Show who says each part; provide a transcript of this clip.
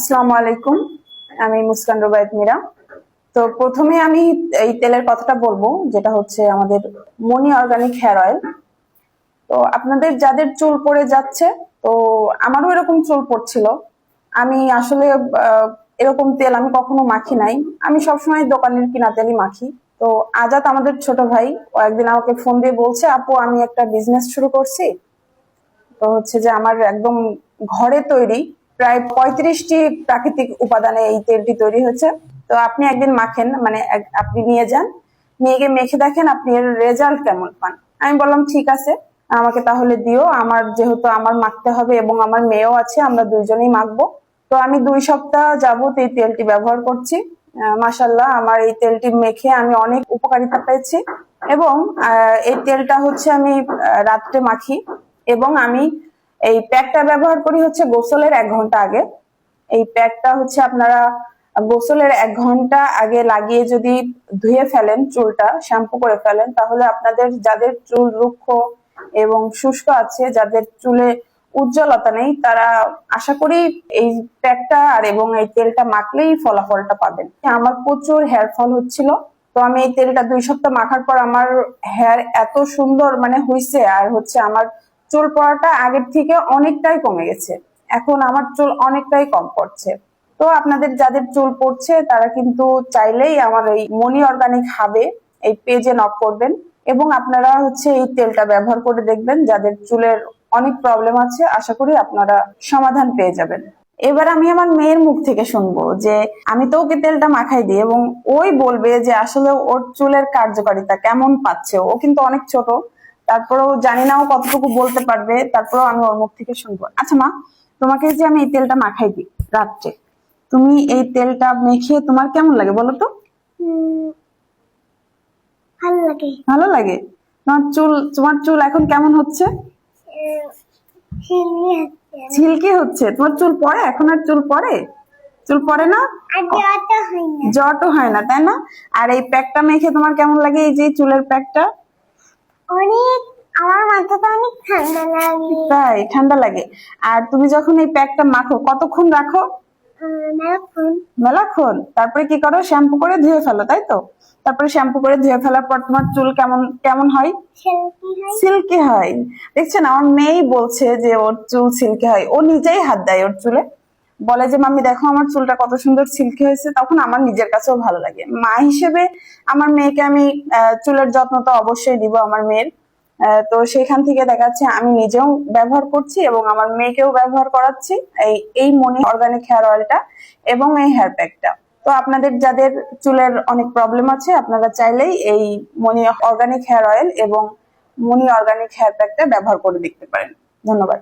Speaker 1: আসসালামু আলাইকুম। আমি মুস্কান রুবায়ত মিরা। তো প্রথমে আমি এই তেলের কথাটা বলব, যেটা হচ্ছে আমাদের মনি অর্গানিক হেয়ার অয়েল। তো আপনাদের যাদের চুল পড়ে যাচ্ছে, তো আমারও এরকম চুল পড়ছিল। আমি আসলে এরকম তেল আমি কখনো মাখি নাই। আমি সবসময় দোকানের কিনা তেলই মাখি। তো আজাদ আমাদের ছোট ভাই একদিন আমাকে ফোন দিয়ে বলছে, আপু, আমি একটা বিজনেস শুরু করছি। তো হচ্ছে যে আমার একদম ঘরে তৈরি। প্রায় পঁয়ত্রিশটি প্রাকৃতিক উপাদানে এই তেলটি তৈরি হয়েছে। তো আপনি একদিন মাখেন মানে আপনি নিয়ে যান। নিয়ে গিয়ে মেখে দেখেন আপনি এর রেজাল্ট কেমন পান। আমি বললাম, ঠিক আছে, আমাকে তাহলে দিও। আমার যেহেতু আমার মাখতে হবে এবং আমার মেয়েও আছে, আমরা দুইজনেই মাখবো। তো আমি দুই সপ্তাহ যাবত এই তেলটি ব্যবহার করছি। মাসাল্লাহ আমার এই তেলটি মেখে আমি অনেক উপকারিতা পেয়েছি। এবং এই তেলটা হচ্ছে আমি রাত্রে মাখি এবং আমি এই প্যাকটা ব্যবহার করি হচ্ছে গোসলের এক ঘণ্টা আগে। এই প্যাকটা হচ্ছে আপনারা গোসলের এক ঘণ্টা আগে লাগিয়ে যদি ধুয়ে ফেলেন চুলটা, শ্যাম্পু করে ফেলেন, তাহলে আপনাদের যাদের চুল রুক্ষ এবং শুষ্ক আছে, যাদের চুলে উজ্জ্বলতা নেই, তারা আশা করি এই প্যাকটা আর এবং এই তেলটা মাখলেই ফলাফলটা পাবেন। আমার প্রচুর হেয়ার ফল হচ্ছিল, তো আমি এই তেলটা দুই সপ্তাহ মাখার পর আমার হেয়ার এত সুন্দর মানে হইছে, আর হচ্ছে আমার চুল পড়াটা আগের থেকে অনেকটাই কমে গেছে। এখন আমার চুল অনেকটাই কম পড়ছে। তো আপনাদের যাদের চুল পড়ছে, তারা কিন্তু চাইলেই আমার এই মনি অর্গানিক হাবে এই পেজে নক করবেন এবং আপনারা হচ্ছে এই তেলটা ব্যবহার করে দেখবেন, যাদের চুলের অনেক প্রবলেম আছে, আশা করি আপনারা সমাধান পেয়ে যাবেন। এবার আমি আমার মেয়ের মুখ থেকে শুনব যে, আমি তো ওকে তেলটা মাখাই দিই এবং ওই বলবে যে আসলে ওর চুলের কার্যকারিতা কেমন পাচ্ছে। ও কিন্তু অনেক ছোট। তারপরেও জানি না ও কতটুকু বলতে পারবে তারপরেও আমি ওর মুখ থেকে শুনব। আচ্ছা মা তোমাকে যে আমি এই তেলটা মাখাই দিই রাত্রে তুমি এই তেলটা মেখে তোমার কেমন লাগে বলো তো?
Speaker 2: ভালো লাগে।
Speaker 1: ভালো লাগে? তোমার চুল তোমার চুল এখন কেমন হচ্ছে?
Speaker 2: উম, হচ্ছে।
Speaker 1: তোমার চুল পড়ে? এখন আর চুল পড়ে? চুল পড়ে না? জটও হয় না তাই না? আর এই প্যাকটা মেখে তোমার কেমন লাগে? এই যে চুলের প্যাকটা?
Speaker 2: অনেক আমার মাথাটা অনেক ঠান্ডা লাগে।
Speaker 1: তাই ঠান্ডা লাগে। আর তুমি যখন এই প্যাকটা মাখো কতক্ষণ রাখো?
Speaker 2: মেলাক্ষণ।
Speaker 1: তারপরে কি করো? শ্যাম্পু করে ধুয়ে ফেলো তাই তো? তারপরে শ্যাম্পু করে ধুয়ে ফেলার পর তোমার চুল কেমন কেমন হয়। সিল্কি হয়। দেখছেন আমার মেয়েই বলছে যে ওর চুল সিল্কি হয়। ও নিজেই হাত দেয় ওর চুলে। বলে যে, মাম্মি, দেখো আমার চুলটা কত সুন্দর সিল্কি হয়েছে। তখন আমার নিজের কাছেও ভালো লাগে। মা হিসেবে আমার মেয়েকে আমি চুলের যত্ন তো অবশ্যই দিব আমার মেয়ের। তো সেখান থেকে দেখা যাচ্ছে আমি নিজেও ব্যবহার করছি এবং আমার মেয়েকেও ব্যবহার করাচ্ছি এই এই মনি অর্গানিক হেয়ার অয়েলটা এবং এই হেয়ার প্যাকটা। তো আপনাদের যাদের চুলের অনেক প্রবলেম আছে, আপনারা চাইলেই এই মনি অর্গানিক হেয়ার অয়েল এবং মনি অর্গানিক হেয়ার প্যাকটা ব্যবহার করে দেখতে পারেন। ধন্যবাদ।